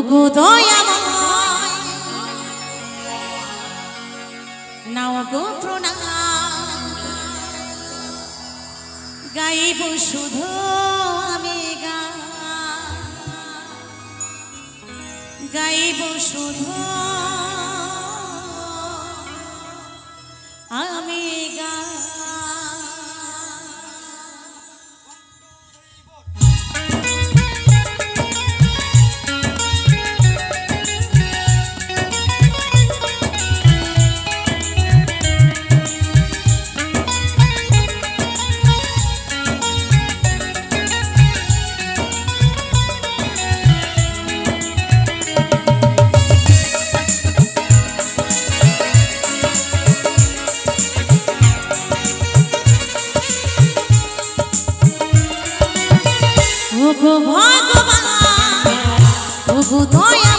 ওগো দয়াময়। নাও গো প্রণাম। গাইব শুধু আমি গাইব শুধু ভগবান ভগদয়া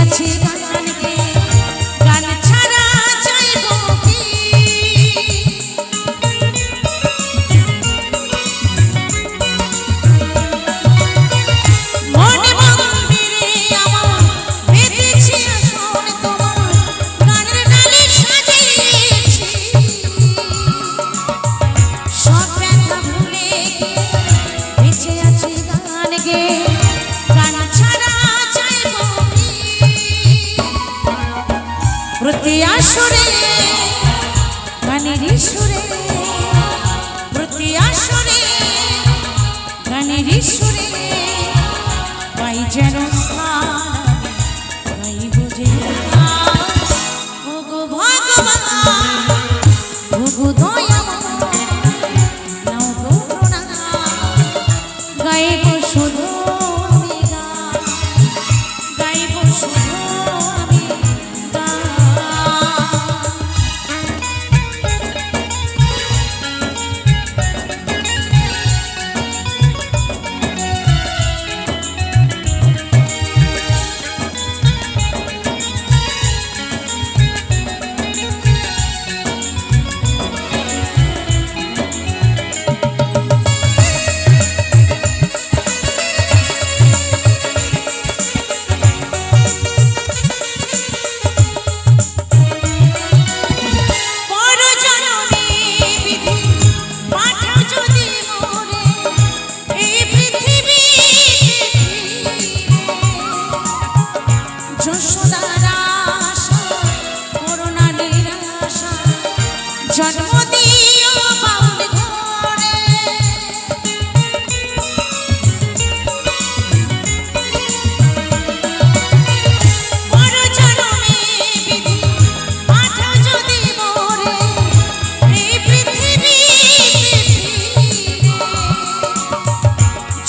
আছে প্রতি আসরে গানের সুরে প্রতি আসরে গানের সুরে পাই যেন